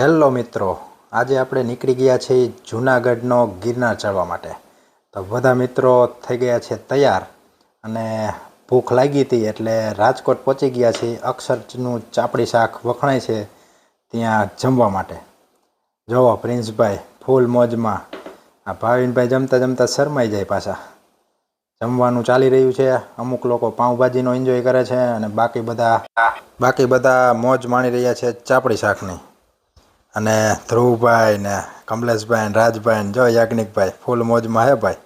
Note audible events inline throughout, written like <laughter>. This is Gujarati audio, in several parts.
હેલો મિત્રો, આજે આપણે નીકળી ગયા છીએ જૂનાગઢનો ગિરનાર ચડવા માટે. તો બધા મિત્રો થઈ ગયા છે તૈયાર અને ભૂખ લાગી હતી એટલે રાજકોટ પહોંચી ગયા છીએ. અક્ષરનું ચાપડી શાક વખણાય છે ત્યાં જમવા માટે. જોવો પ્રિન્સભાઈ, ફૂલ મોજમાં. આ ભાવિનભાઈ જમતા જમતા શરમાઈ જાય પાછા. જમવાનું ચાલી રહ્યું છે. અમુક લોકો પાઉંભાજીનો એન્જોય કરે છે અને બાકી બધા બાકી બધા મોજ માણી રહ્યા છે ચાપડી શાકની. અને ધ્રુવભાઈ ને કમલેશભાઈ રાજભાઈ ને જો યાજ્ઞિકભાઈ, ફૂલ મોજમાં હે ભાઈ.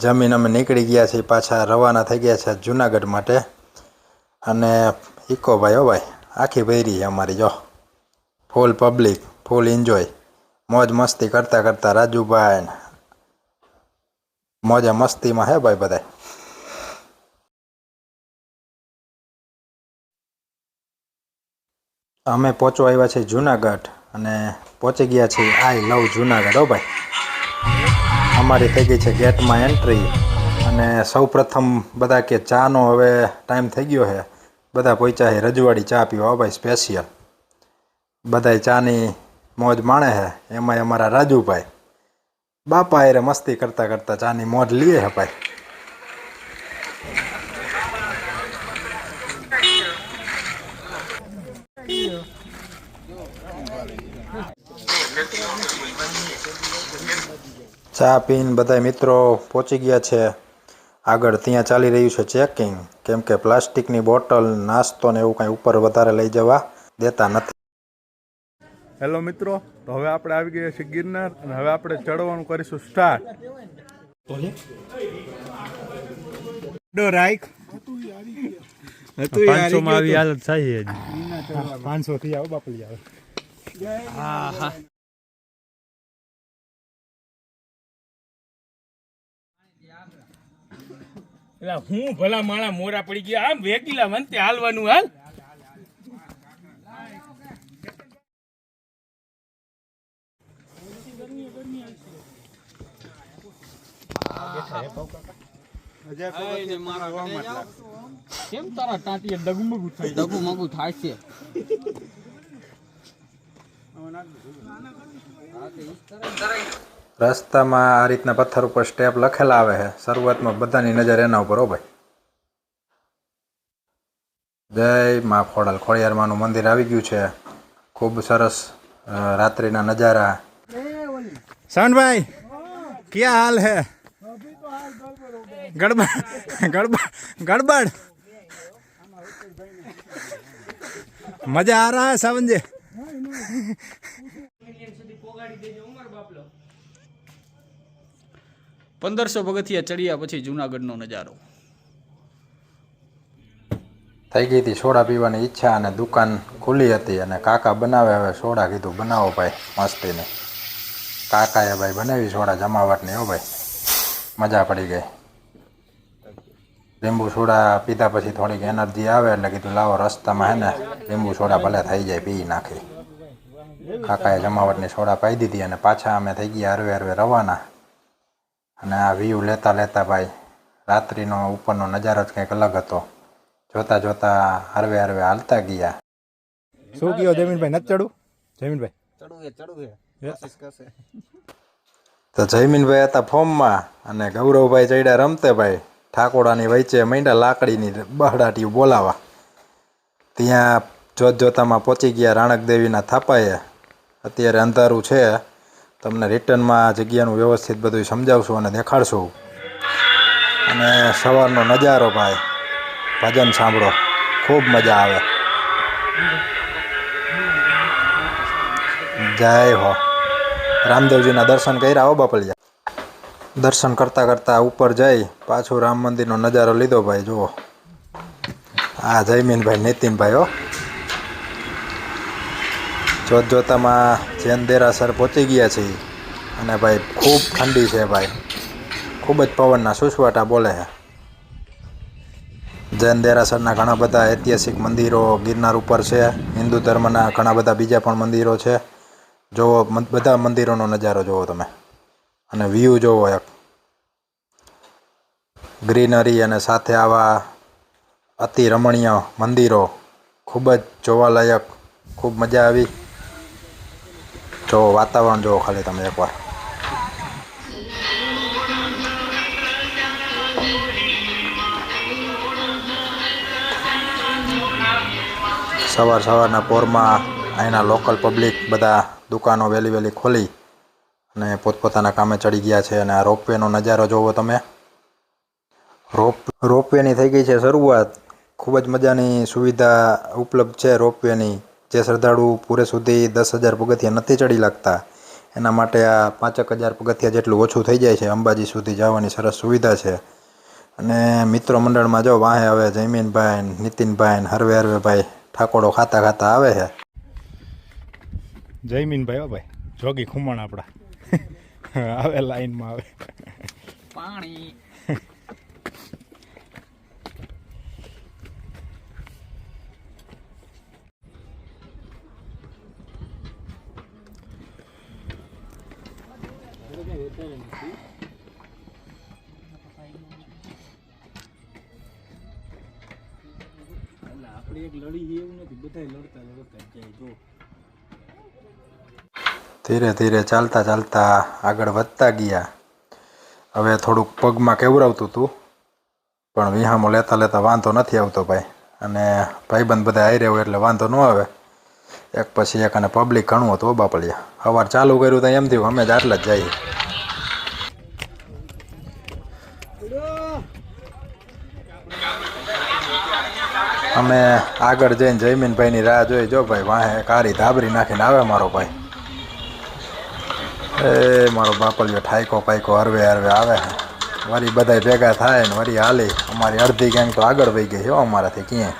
જમીન અમે નીકળી ગયા છીએ, પાછા રવાના થઈ ગયા છે જુનાગઢ માટે. અને ઇકો ભાઈ હો ભાઈ, આખી ભૈરી છે અમારી, જો. ફૂલ પબ્લિક ફૂલ એન્જોય મોજ મસ્તી કરતા કરતા રાજુભાઈ મોજે મસ્તીમાં હે ભાઈ બધાય. અમે પહોંચવા આવ્યા છીએ જુનાગઢ. અને પહોંચી ગયા છીએ આઈ લવ જુનાગઢ, હો ભાઈ. અમારી થઈ ગઈ છે ગેટમાં એન્ટ્રી અને સૌ પ્રથમ બધા કે ચાનો હવે ટાઈમ થઈ ગયો છે. બધા પહોંચ્યા છે રજવાડી ચા પીવા, હો ભાઈ સ્પેશિયલ બધાય ચાની મોજ માણે છે. એમાંય અમારા રાજુભાઈ. બાપા એરે મસ્તી કરતાં કરતાં ચાની મોજ લઈએ છે ભાઈ. ચા પીન બધા મિત્રો પહોંચી ગયા છે. આગળ ત્યાં ચાલી રહ્યું છે ચેકિંગ. કેમ કે પ્લાસ્ટિકની બોટલ નાસ્તો ને એવું કાંઈ ઉપર વધારે લઈ જવા દેતા નથી. હેલો મિત્રો તો હવે આપણે આવી ગયા છીએ ગિરનાર અને હવે આપણે ચડવાનું કરીશું સ્ટાર્ટ. ડો રાઈક પાંચસો માં આવી હાલત થાય પાંચસો થી આવો બાપલી આવે. એટલે હું ભલા માણા મોરા પડી ગયા? આમ વેગીલા વંતે હાલવાનું હાલ. કેમ તારા ટાંટીએ ડગમગું થાય? ડગુમગુ થાય છે. રસ્તામાં આ રીતના પથ્થર ઉપર સ્ટેપ લખેલા આવે છે. શરૂઆતમાં બધાની નજર એના ઉપર, હો ભાઈ. જય મા ખોડલ. ખોડિયારમાનું મંદિર આવી ગયું છે. ખૂબ સરસ રાત્રિના નજારા. શાનભાઈ ક્યાં હાલ હે? ગડબડ ગડબડ મજા આ રહા હે સાવંજે પંદરસો પગથિયા ચડ્યા પછી જુનાગઢનો નજારો. થઈ ગઈ હતી સોડા પીવાની ઈચ્છા અને દુકાન ખુલ્લી હતી અને કાકા બનાવે, હવે સોડા કીધું બનાવો ભાઈ, મસ્તીને. કાકાએ ભાઈ બનાવી સોડા જમાવટની, હો ભાઈ. મજા પડી ગઈ. લીંબુ સોડા પીધા પછી થોડીક એનર્જી આવે એટલે કીધું લાવો રસ્તામાં હે ને, લીંબુ સોડા ભલે થઈ જાય, પી નાખી. કાકાએ જમાવટની સોડા પાઈ દીધી અને પાછા અમે થઈ ગયા હરવે હરવે રવાના. અને આ વ્યૂ લેતા લેતા ભાઈ રાત્રિનો ઉપરનો નજારો જ કંઈક અલગ હતો. જોતા જોતા હરવે હરવે હાલતા ગયા. શું કયો જમીનભાઈ નથી ચડું જમીનભાઈ? તો જયમીનભાઈ હતા ફોર્મમાં અને ગૌરવભાઈ ચડ્યા રમતે ભાઈ ઠાકોડાની વચ્ચે માંડ્યા લાકડીની બહડાટી બોલાવા. ત્યાં જોત જોતામાં પહોંચી ગયા રાણક દેવીના થાપાએ. અત્યારે અંધારું છે. તમને રિટર્નમાં જગ્યાનું વ્યવસ્થિત બધું સમજાવશું અને દેખાડશું. અને સવારનો નજારો ભાઈ, ભજન સાંભળો. ખૂબ મજા આવે. જય હો. રામદેવજીના દર્શન કર્યા હો બાપલિયા? દર્શન કરતા કરતા ઉપર જઈ પાછું રામ મંદિરનો નજારો લીધો ભાઈ, જુઓ. હા જયમીનભાઈ, નીતિનભાઈ હો. જોત જોતામાં જૈન દેરાસર પહોંચી ગયા છીએ અને ભાઈ ખૂબ ઠંડી છે ભાઈ. ખૂબ જ પવનના સુસવાટા બોલે છે. જૈન દેરાસરના ઘણા બધા ઐતિહાસિક મંદિરો ગિરનાર ઉપર છે. હિન્દુ ધર્મના ઘણા બધા બીજા પણ મંદિરો છે. જોવો બધા મંદિરોનો નજારો જોવો તમે. અને વ્યૂ જોવો એક. ગ્રીનરી અને સાથે આવા અતિ રમણીય મંદિરો ખૂબ જ જોવાલાયક, ખૂબ મજા આવી. જો વાતાવરણ જુઓ ખાલી તમે એકવાર. સવાર સવારના પોરમાં અહીંના લોકલ પબ્લિક બધા દુકાનો વહેલી વહેલી ખોલી અને પોતપોતાના કામે ચડી ગયા છે અને આ રોપવેનો નજારો જોવો તમે. રોપ, રોપવેની થઈ ગઈ છે શરૂઆત. ખૂબ જ મજાની સુવિધા ઉપલબ્ધ છે રોપવેની. જે શ્રદ્ધાળુ પૂરે સુધી દસ હજાર પગથિયા નથી ચડી લાગતા એના માટે આ પાંચેક હજાર પગથિયા જેટલું ઓછું થઈ જાય છે અંબાજી સુધી જવાની સરસ સુવિધા છે. અને મિત્રો મંડળમાં જો વાહે આવે જયમીનભાઈ નીતિનભાઈ હરવે હરવેભાઈ ઠાકોડો ખાતા ખાતા આવે છે. જયમીનભાઈ હો ભાઈ જોગી ખુમણ આપણા. <laughs> આવે લાઈનમાં આવે. પાણી. ધીરે ધીરે ચાલતા ચાલતા આગળ વધતા ગયા. હવે થોડુંક પગમાં કેવરાવતું હતું પણ વિહામો લેતા લેતા વાંધો નથી આવતો ભાઈ. અને ભાઈબંધ બધા આવી રહ્યો એટલે વાંધો ન આવે. એક પછી એક અને પબ્લિક ઘણું હતું બાપળિયા સવાર ચાલુ કર્યું તો એમ થયું, અમે જ આટલા જ જઈએ અમે આગળ જઈને જયમીનભાઈની રાહ જોઈ. જો ભાઈ, વાહે કારી ધાબરી નાખીને આવે મારો ભાઈ. એ મારો બાપલિયો ઠાયકો પાયકો હરવે હરવે આવે. વળી બધાય ભેગા થાય ને વળી હાલી. અમારી અડધી ગેંગ તો આગળ વહી ગઈ હો અમારાથી ક્યાંય.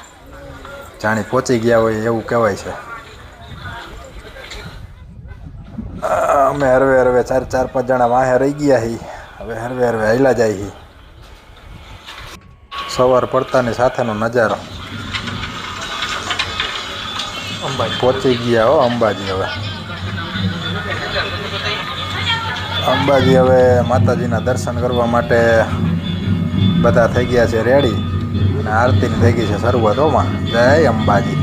જાણી પહોંચી ગયા હોય એવું કહેવાય છે. અમે હરવે હરવે ચાર ચાર, પાંચ જણા વાહે રહી ગયા હી. હવે હરવે હરવે હાલ્યા જાય હી. સવાર પડતાની સાથેનો નજારો. અંબાજી. પહોંચી ગયા હો અંબાજી હવે. અંબાજી હવે માતાજીના દર્શન કરવા માટે બધા થઈ ગયા છે રેડી અને આરતીની થઈ ગઈ છે શરૂઆત હોમાં. જય અંબાજી.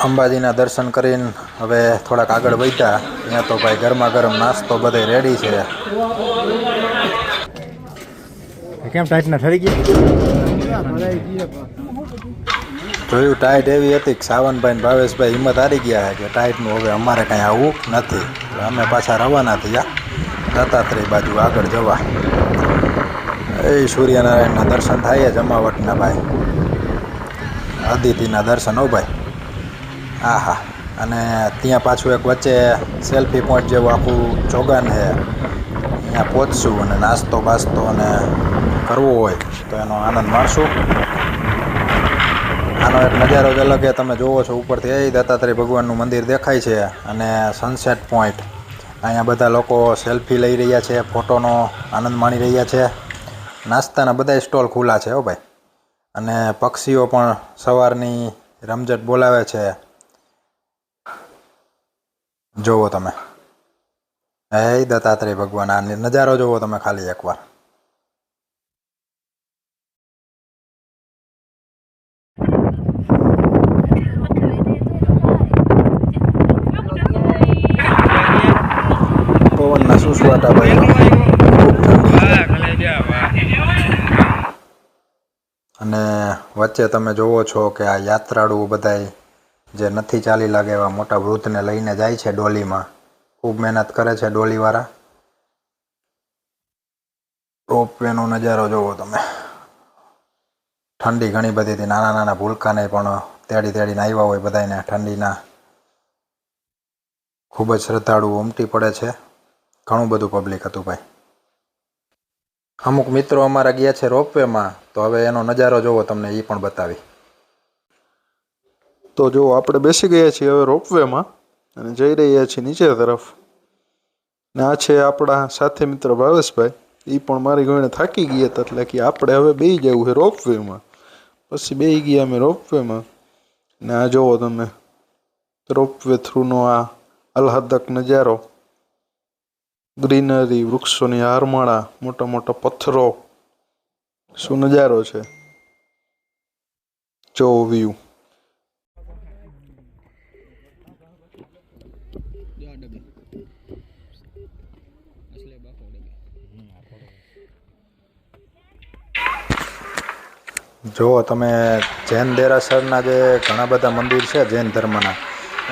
અંબાજીના દર્શન કરીને હવે થોડાક આગળ વધ્યા. ત્યાં તો ભાઈ ગરમા ગરમ નાસ્તો બધે રેડી છે. કેમ ટાઈટના ઠરી ગયા જોયું ટાઈટ એવી હતી કે સાવનભાઈ ને ભાવેશભાઈ હિંમત હારી ગયા કે ટાઈટનું હવે અમારે કાંઈ આવું નથી. અમે પાછા રવાના થયા. દત્તાત્રેય બાજુ આગળ જવા. એ સૂર્યનારાયણના દર્શન થાય જમાવટના ભાઈ. અદિતિના દર્શન હો ભાઈ. હા હા અને ત્યાં પાછું એક વચ્ચે સેલ્ફી પોઈન્ટ જેવું આખું જોગાન છે. ત્યાં પહોંચશું અને નાસ્તો બાસ્તો અને કરવો હોય, તો એનો આનંદ માણશું. આનો એક નજારો જ અલગ તમે જોવો છો, ઉપરથી એ દત્તાત્રેય ભગવાનનું મંદિર દેખાય છે અને સનસેટ પોઈન્ટ અહીંયા બધા લોકો સેલ્ફી લઈ રહ્યા છે ફોટોનો આનંદ માણી રહ્યા છે. નાસ્તાના બધા સ્ટોલ ખુલ્લા છે, હો ભાઈ. અને પક્ષીઓ પણ સવારની રમઝટ બોલાવે છે. જોવો તમે. હે દત્તાત્રેય ભગવાન, આ નજારો જોવો તમે ખાલી એકવાર. પવનના સુસવાટા ભાઈ. અને વચ્ચે તમે જોવો છો કે આ યાત્રાળુઓ બધાય જે નથી ચાલી લાગે એવા મોટા વૃદ્ધને લઈને જાય છે ડોલીમાં. ખૂબ મહેનત કરે છે ડોલીવાળા. રોપવેનો નજારો જોવો તમે. ઠંડી ઘણી બધી હતી નાના નાના ભૂલકાને પણ તેડી તેડીને આવ્યા હોય બધાને ઠંડીના. ખૂબ જ શ્રદ્ધાળુ ઉમટી પડે છે. ઘણું બધું પબ્લિક હતું ભાઈ. અમુક મિત્રો અમારા ગયા છે રોપવેમાં, તો હવે એનો નજારો જોવો તમને એ પણ બતાવી. તો જો આપણે બેસી ગયા છીએ હવે રોપવેમાં અને જઈ રહ્યા છીએ નીચે તરફ. ને આ છે આપણા સાથે મિત્ર ભાવેશભાઈ. એ પણ મારી ગઈને થાકી ગયા હતા એટલે કે આપણે હવે બે જવું છે રોપવેમાં. પછી બે ગયા અમે રોપવેમાં. ને આ જોવો તમે. રોપવે થ્રુનો આ અલહદક નજારો. ગ્રીનરી, વૃક્ષોની હારમાળા, મોટા મોટા પથ્થરો, શું નજારો છે? જો વ્યૂ જો તમે જૈન દેરાસરના જે ઘણા બધા મંદિર છે જૈન ધર્મના,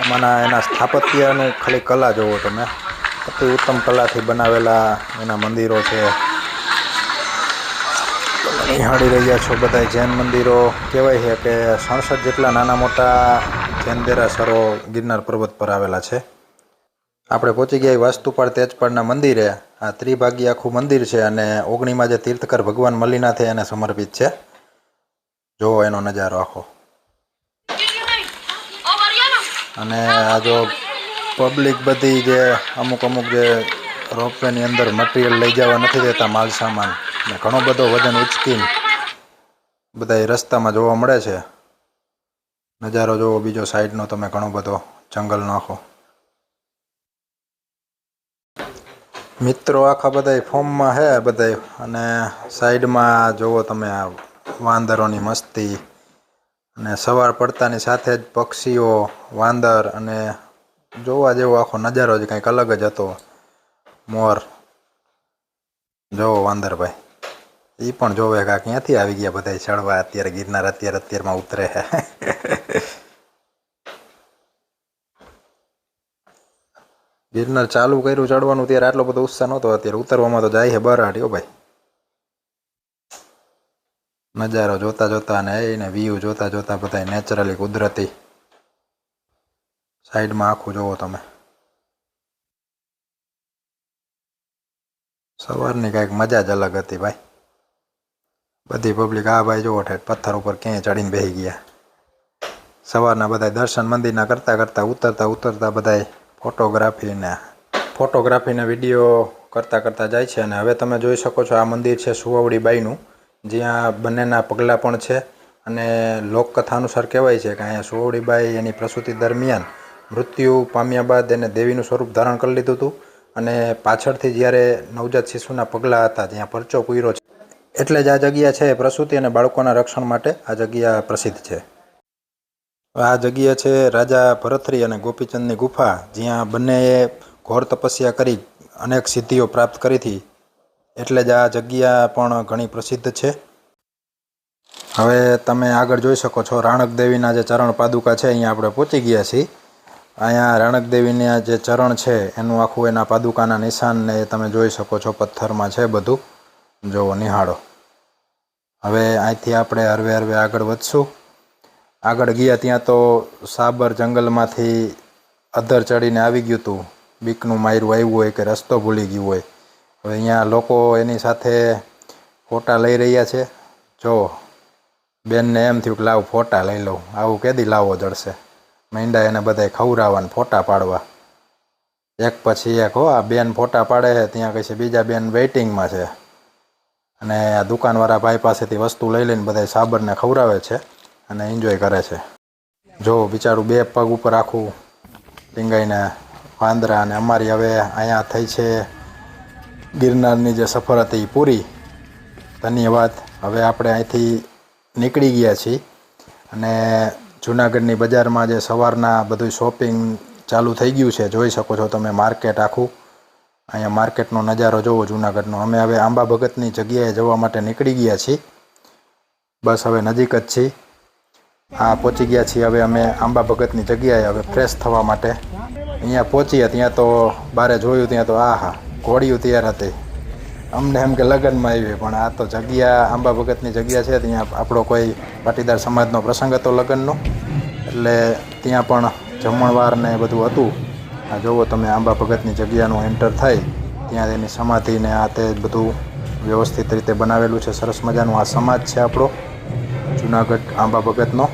એમાંના એના સ્થાપત્યનું ખાલી કલા જુઓ તમે. અતિ ઉત્તમ કલાથી બનાવેલા એના મંદિરો છે. નિહાળી રહ્યા છો બધા જૈન મંદિરો. કહેવાય છે કે સડસઠ જેટલા નાના મોટા જૈન દેરાસરો ગિરનાર પર્વત પર આવેલા છે. આપણે પહોંચી ગયા વાસ્તુપાળ તેજપાળના મંદિરે. આ ત્રિભાગી આખું મંદિર છે અને ઓગણીમાં જે તીર્થકર ભગવાન મલ્લીનાથે એને સમર્પિત છે. જોવો એનો નજારો આખો. અને આ જો પબ્લિક બધી જે અમુક અમુક જે રોપવેની અંદર મટીરિયલ લઈ જવા નથી દેતા માલ સામાન. ને ઘણો બધો વજન ઉચકીને બધા રસ્તામાં જોવા મળે છે. નજારો જોવો બીજો સાઈડનો તમે ઘણો બધો જંગલ નાખો. મિત્રો આખા બધા ફોર્મમાં હે બધા અને સાઈડમાં જોવો તમે આ વાંદરોની મસ્તી. અને સવાર પડતાની સાથે જ પક્ષીઓ, વાંદર અને જોવા જેવો આખો નજારો જ કંઈક અલગ જ હતો. મોર. જોવો વાંદરભાઈ એ પણ જોવે કે ક્યાંથી આવી ગયા બધા ચડવા અત્યારે ગિરનાર અત્યારે અત્યારમાં ઉતરે <laughs> ગિરનાર ચાલુ કર્યું ચડવાનું, ત્યારે આટલો બધો ઉત્સાહ નહોતો. અત્યારે ઉતરવામાં તો જાય છે બરાડી ભાઈ. નજારો જોતા જોતા અને એને વ્યૂ જોતા જોતા બધા નેચરલી કુદરતી સાઈડમાં આખું જોવો તમે. સવારની કાંઈક મજા જ અલગ હતી ભાઈ. બધી પબ્લિક આ ભાઈ જોવો ઠેઠ, પથ્થર ઉપર ક્યાંય ચડીને બેસી ગયા. સવારના બધા દર્શન મંદિરના કરતાં કરતાં ઉતરતા ઉતરતા બધા ફોટોગ્રાફીને ફોટોગ્રાફીને વીડિયો કરતાં કરતાં જાય છે અને હવે તમે જોઈ શકો છો આ મંદિર છે સુવાવડી બાઈનું. જ્યાં બંનેના પગલાં પણ છે અને લોકકથા અનુસાર કહેવાય છે કે અહીંયા સુવડીબાઈ એની પ્રસૂતિ દરમિયાન મૃત્યુ પામ્યા બાદ એને દેવીનું સ્વરૂપ ધારણ કરી લીધું હતું અને પાછળથી જ્યારે નવજાત શિશુના પગલાં હતા ત્યાં પરચો કુયરો છે. એટલે જ આ જગ્યા છે પ્રસૂતિ અને બાળકોના રક્ષણ માટે આ જગ્યા પ્રસિદ્ધ છે. આ જગ્યા છે રાજા ભરથરી અને ગોપીચંદની ગુફા, જ્યાં બંનેએ ઘોર તપસ્યા કરી અનેક સિદ્ધિઓ પ્રાપ્ત કરી હતી. એટલે જ આ જગ્યા પણ ઘણી પ્રસિદ્ધ છે. હવે તમે આગળ જોઈ શકો છો, રાણક દેવીના જે ચરણ પાદુકા છે, અહીંયા આપણે પહોંચી ગયા છીએ. અહીંયા રાણક આ જે ચરણ છે, એનું આખું એના પાદુકાના નિશાનને એ તમે જોઈ શકો છો, પથ્થરમાં છે બધું. જોવો નિહાળો. હવે અહીંથી આપણે હરવે હરવે આગળ વધશું. આગળ ગયા ત્યાં તો સાબર જંગલમાંથી અધર ચડીને આવી ગયું હતું બીકનું માયરું આવ્યું હોય કે રસ્તો ભૂલી ગયું હોય. હવે અહીંયા લોકો એની સાથે ફોટા લઈ રહ્યા છે. જો બેનને એમ થયું કે લાવ ફોટા લઈ લઉં. આવું કેદી લાવવો જડશે મીંડા એને બધાય ખવડાવવા ફોટા પાડવા. એક પછી એક હો, આ બેન ફોટા પાડે છે, ત્યાં કહે છે, બીજા બેન વેઇટિંગમાં છે. અને આ દુકાનવાળા ભાઈ પાસેથી વસ્તુ લઈ લઈને બધા સાબરને ખવડાવે છે અને એન્જોય કરે છે. જો બિચારું બે પગ ઉપર આખું ટીંગાઈને વાંદરા અને અમારી હવે અહીંયા થઈ છે ગિરનારની જે સફર હતી એ પૂરી. ધન્યવાદ. હવે આપણે અહીંથી નીકળી ગયા છીએ. અને જુનાગઢની બજારમાં જે સવારના બધું શોપિંગ ચાલુ થઈ ગયું છે, જોઈ શકો છો તમે માર્કેટ આખું. અહીંયા માર્કેટનો નજારો જોવો, જુનાગઢનો. અમે હવે આંબા ભગતની જગ્યાએ જવા માટે નીકળી ગયા છીએ. બસ હવે નજીક જ છીએ. હા, પહોંચી ગયા છીએ. હવે અમે આંબા ભગતની જગ્યાએ હવે ફ્રેશ થવા માટે. અહીંયા પહોંચીએ, ત્યાં તો બારે જોયું, ત્યાં તો આ હા ઘોડિયું તૈયાર હતી. અમને એમ કે લગ્નમાં આવી પણ આ તો જગ્યા આંબા ભગતની જગ્યા છે ત્યાં આપણો કોઈ પાટીદાર સમાજનો પ્રસંગ હતો લગ્નનો. એટલે ત્યાં પણ જમણવાર ને બધું હતું. આ જુઓ તમે આંબા ભગતની જગ્યાનું એન્ટર થાય ત્યાં એની સમાધિ ને આ તે બધું વ્યવસ્થિત રીતે બનાવેલું છે. સરસ મજાનું આ સમાજ છે આપણો જુનાગઢ આંબા ભગતનો.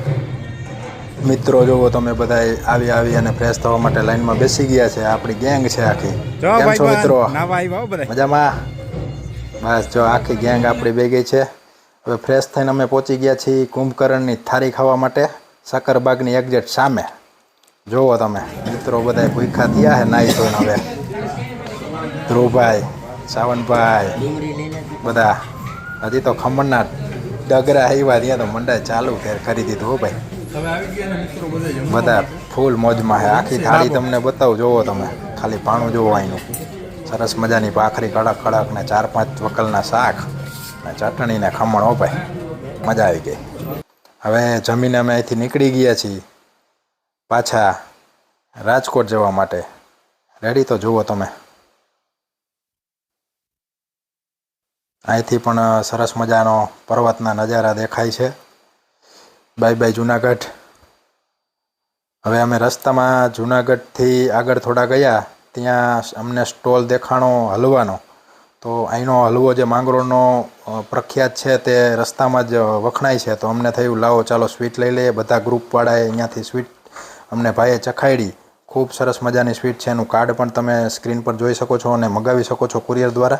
મિત્રો જોવો તમે બધા આવી આવી અને ફ્રેશ થવા માટે લાઈનમાં બેસી ગયા છે. આપણી ગેંગ છે આખી. કેમ છો મિત્રો? મજામાં? બસ જો આખી ગેંગ આપણી ભેગી છે. હવે ફ્રેશ થઈને અમે પહોંચી ગયા છીએ કુંભકરણની થાળી ખાવા માટે સક્કરબાગની એક્ઝેટ સામે. જોવો તમે, મિત્રો બધા ભૂખા થયા હે, નાઈ ધોઈને હવે. ધ્રુવભાઈ, સાવનભાઈ, બધા. હજી તો ખમણના ડગરા આવ્યા, ત્યાં તો મંડા ચાલુ ઘેર કરી દીધું ભાઈ. બધા ફૂલ મોજમાં હે, આખી થાળી તમને બતાવું, જોવો તમે, ખાલી પાણું જોવો અહીંનું. સરસ મજાની ભાખરી, કડક કડક ને ચાર પાંચ વકલના શાક ને ચટણી ને ખમણ. ઓપાય મજા આવી ગઈ. હવે જમીને અમે અહીંથી નીકળી ગયા છીએ પાછા રાજકોટ જવા માટે. રેડી તો જુઓ તમે. અહીંથી પણ સરસ મજાનો પર્વતના નજારા દેખાય છે. Bye bye Junagadh. હવે અમે રસ્તામાં જુનાગઢથી આગળ થોડા ગયા. ત્યાં અમને સ્ટોલ દેખાણો હલવાનો. તો અહીંનો હલવો જે માંગરોળનો પ્રખ્યાત છે તે રસ્તામાં જ વખણાય છે. તો અમને થયું, લાવો, ચાલો સ્વીટ લઈ લઈએ. બધા ગ્રુપવાળાએ અહીંયાથી સ્વીટ અમને ભાઈએ ચખાડી ખૂબ સરસ મજાની સ્વીટ છે. એનું કાર્ડ પણ તમે સ્ક્રીન પર જોઈ શકો છો અને મગાવી શકો છો કુરિયર દ્વારા.